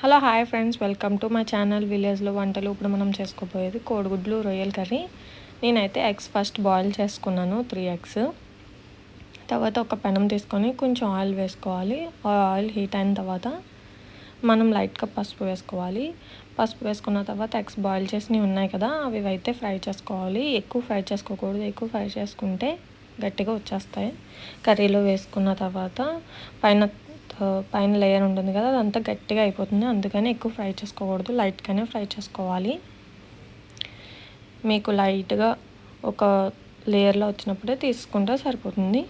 Hello hi friends. Welcome to my channel విలేజ్లో వంటలు. ఇప్పుడు మనం చేసుకోబోయేది కోడిగుడ్లు రొయ్యల కర్రీ. నేనైతే ఎగ్స్ ఫస్ట్ బాయిల్ చేసుకున్నాను త్రీ ఎగ్స్. తర్వాత ఒక పెనం తీసుకొని కొంచెం ఆయిల్ వేసుకోవాలి. ఆయిల్ హీట్ అయిన తర్వాత మనం లైట్గా పసుపు వేసుకోవాలి. పసుపు వేసుకున్న తర్వాత ఎగ్స్ బాయిల్ చేసినవి ఉన్నాయి కదా అవి అయితే ఫ్రై చేసుకోవాలి. ఎక్కువ ఫ్రై చేసుకోకూడదు. ఎక్కువ ఫ్రై చేసుకుంటే గట్టిగా వచ్చేస్తాయి. కర్రీలో వేసుకున్న తర్వాత పైన పైన లేయర్ ఉంటుంది కదా అదంతా గట్టిగా అయిపోతుంది. అందుకని ఎక్కువ ఫ్రై చేసుకోకూడదు. లైట్గానే ఫ్రై చేసుకోవాలి. మీకు లైట్గా ఒక లేయర్లో వచ్చినప్పుడే తీసుకుంటే సరిపోతుంది.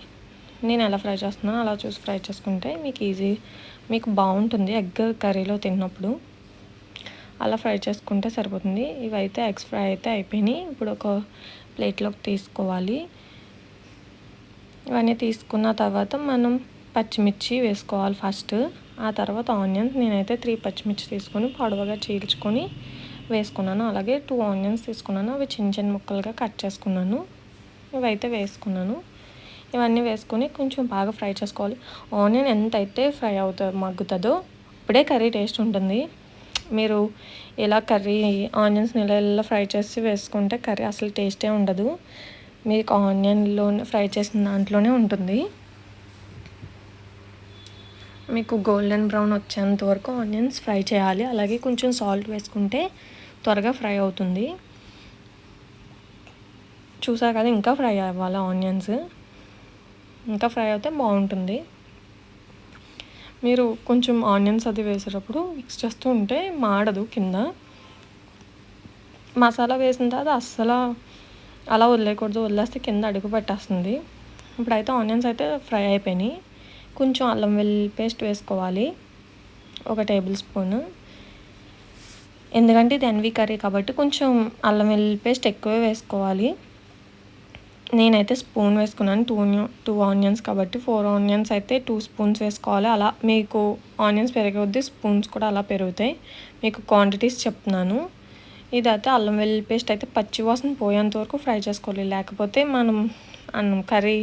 నేను ఎలా ఫ్రై చేస్తున్నానో అలా చూసి ఫ్రై చేసుకుంటే మీకు ఈజీ మీకు బాగుంటుంది. ఎగ్ కర్రీలో తిన్నప్పుడు అలా ఫ్రై చేసుకుంటే సరిపోతుంది. ఇవైతే ఎగ్స్ ఫ్రై అయితే అయిపోయినాయి. ఇప్పుడు ఒక ప్లేట్లోకి తీసుకోవాలి. ఇవన్నీ తీసుకున్న తర్వాత మనం పచ్చిమిర్చి వేసుకోవాలి ఫస్ట్. ఆ తర్వాత ఆనియన్స్ నేనైతే త్రీ పచ్చిమిర్చి తీసుకొని పొడవగా చీల్చుకొని వేసుకున్నాను. అలాగే టూ ఆనియన్స్ తీసుకున్నాను. అవి చిన్న చిన్న ముక్కలుగా కట్ చేసుకున్నాను. ఇవైతే వేసుకున్నాను. ఇవన్నీ వేసుకొని కొంచెం బాగా ఫ్రై చేసుకోవాలి. ఆనియన్ ఎంత అయితే ఫ్రై అవుతుందో మగ్గుతుందో ఇప్పుడే కర్రీ టేస్ట్ ఉంటుంది. మీరు ఇలా కర్రీ ఆనియన్స్ ఇలా ఫ్రై చేసి వేసుకుంటే కర్రీ అసలు టేస్టే ఉండదు. మీకు ఆనియన్లో ఫ్రై చేసిన దాంట్లోనే ఉంటుంది. మీకు గోల్డెన్ బ్రౌన్ వచ్చేంత వరకు ఆనియన్స్ ఫ్రై చేయాలి. అలాగే కొంచెం సాల్ట్ వేసుకుంటే త్వరగా ఫ్రై అవుతుంది. చూసా కదా ఇంకా ఫ్రై అవ్వాలి ఆనియన్స్ ఇంకా ఫ్రై అయితే బాగుంటుంది. మీరు కొంచెం ఆనియన్స్ అది వేసేటప్పుడు మిక్స్ చేస్తూ ఉంటే మాడదు కింద. మసాలా వేసిన తర్వాత అస్సలు అలా వదిలేయకూడదు. వదిలేస్తే కింద అడుగు పెట్టేస్తుంది. ఇప్పుడైతే ఆనియన్స్ అయితే ఫ్రై అయిపోయినాయి. కొంచెం అల్లం వెల్లుల్లి పేస్ట్ వేసుకోవాలి. ఒక టేబుల్ స్పూన్. ఎందుకంటే ఇది ఎన్వి కర్రీ కాబట్టి కొంచెం అల్లం వెల్లుల్లి పేస్ట్ ఎక్కువే వేసుకోవాలి. నేనైతే స్పూన్ వేసుకున్నాను. టూ టూ ఆనియన్స్ కాబట్టి ఫోర్ ఆనియన్స్ అయితే టూ స్పూన్స్ వేసుకోవాలి. అలా మీకు ఆనియన్స్ పెరగవద్దు స్పూన్స్ కూడా అలా పెరుగుతాయి. మీకు క్వాంటిటీస్ చెప్తున్నాను. ఇదైతే అల్లం వెల్లుల్లి పేస్ట్ అయితే పచ్చి వాసన పోయేంత వరకు ఫ్రై చేసుకోవాలి. లేకపోతే మనం అన్నం కర్రీ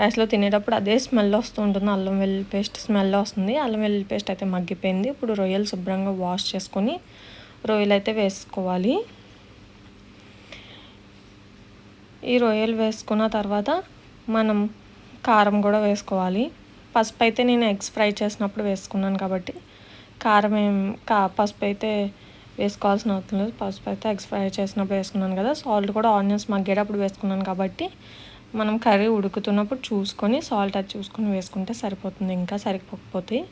రైస్లో తినేటప్పుడు అదే స్మెల్ వస్తూ ఉంటుంది. అల్లం వెల్లుల్లి పేస్ట్ స్మెల్ వస్తుంది. అల్లం వెల్లుల్లి పేస్ట్ అయితే మగ్గిపోయింది. ఇప్పుడు రొయ్యలు శుభ్రంగా వాష్ చేసుకొని రొయ్యలు అయితే వేసుకోవాలి. ఈ రొయ్యలు వేసుకున్న తర్వాత మనం కారం కూడా వేసుకోవాలి. పసుపు అయితే నేను ఎగ్స్ ఫ్రై చేసినప్పుడు వేసుకున్నాను కాబట్టి కారం ఏం కా పసుపు అయితే వేసుకోవాల్సిన అవసరం లేదు. పసుపు అయితే ఎగ్స్ ఫ్రై చేసినప్పుడు వేసుకున్నాను కదా. సాల్ట్ కూడా ఆనియన్స్ మగ్గేటప్పుడు వేసుకున్నాను కాబట్టి మనం కర్రీ ఉడుకుతున్నప్పుడు చూసుకొని సాల్ట్ అది చూసుకొని వేసుకుంటే సరిపోతుంది. ఇంకా సరిపోకపోతే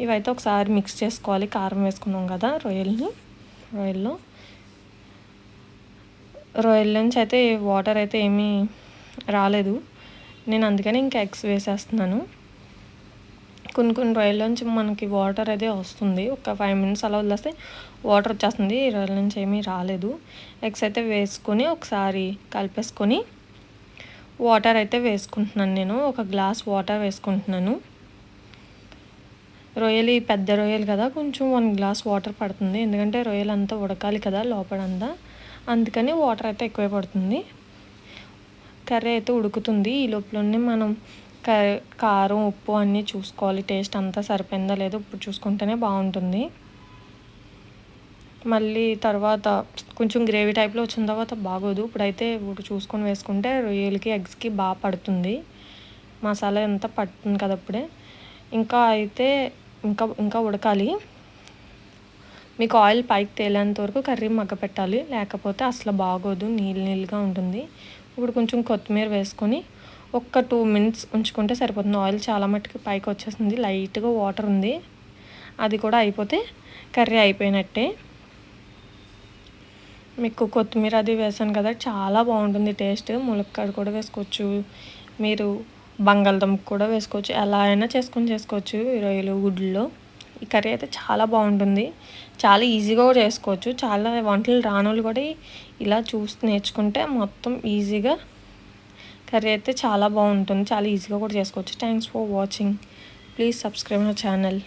ఇవైతే ఒకసారి మిక్స్ చేసుకోవాలి. కారం వేసుకున్నాం కదా రొయ్యల్ని. రొయ్యల్లో. రొయ్యల నుంచి అయితే వాటర్ అయితే ఏమీ రాలేదు. నేను అందుకని ఇంకా ఎగ్స్ వేసేస్తున్నాను. కొన్ని కొన్ని రొయ్యల నుంచి మనకి వాటర్ అయితే వస్తుంది. ఒక ఫైవ్ మినిట్స్ అలా వదిలేస్తే వాటర్ వచ్చేస్తుంది. రొయ్యల నుంచి ఏమీ రాలేదు. ఎగ్స్ అయితే వేసుకొని ఒకసారి కలిపేసుకొని వాటర్ అయితే వేసుకుంటున్నాను నేను. ఒక గ్లాస్ వాటర్ వేసుకుంటున్నాను. రొయ్యలు పెద్ద రొయ్యలు కదా కొంచెం వన్ గ్లాస్ వాటర్ పడుతుంది. ఎందుకంటే రొయ్యలు అంతా ఉడకాలి కదా లోపలంతా. అందుకని వాటర్ అయితే ఎక్కువే పడుతుంది. కర్రీ అయితే ఉడుకుతుంది. ఈ లోపలనే మనం కారం ఉప్పు అన్నీ చూసుకోవాలి. టేస్ట్ అంతా సరిపోయిందా లేదో ఇప్పుడు చూసుకుంటేనే బాగుంటుంది. మళ్ళీ తర్వాత కొంచెం గ్రేవీ టైప్లో వచ్చిన తర్వాత బాగోదు. ఇప్పుడైతే ఇప్పుడు చూసుకొని వేసుకుంటే రొయ్యలకి ఎగ్స్కి బాగా పడుతుంది. మసాలా ఎంత పడుతుంది కదా అప్పుడే. ఇంకా అయితే ఇంకా ఇంకా ఉడకాలి. మీకు ఆయిల్ పైకి తేలేంత వరకు కర్రీ మగ్గ పెట్టాలి. లేకపోతే అసలు బాగోదు. నీళ్ళు నీళ్ళుగా ఉంటుంది. ఇప్పుడు కొంచెం కొత్తిమీర వేసుకొని ఒక్క టూ మినిట్స్ ఉంచుకుంటే సరిపోతుంది. ఆయిల్ చాలా మట్టుకు పైకి వచ్చేసింది. లైట్గా వాటర్ ఉంది. అది కూడా అయిపోతే కర్రీ అయిపోయినట్టే. మీకు కొత్తిమీర అది వేసాను కదా చాలా బాగుంటుంది టేస్ట్. ములక్కాడ కూడా వేసుకోవచ్చు. మీరు బంగాళదుంప కూడా వేసుకోవచ్చు. ఎలా అయినా చేసుకొని చేసుకోవచ్చు రొయ్యలు గుడ్లలో ఈ కర్రీ అయితే చాలా బాగుంటుంది. చాలా ఈజీగా కూడా చేసుకోవచ్చు. చాలా వంటలు రానోళ్ళు కూడా ఇలా చూసి నేర్చుకుంటే మొత్తం ఈజీగా కర్రీ అయితే చాలా బాగుంటుంది. చాలా ఈజీగా కూడా చేసుకోవచ్చు. Thanks for watching please subscribe my channel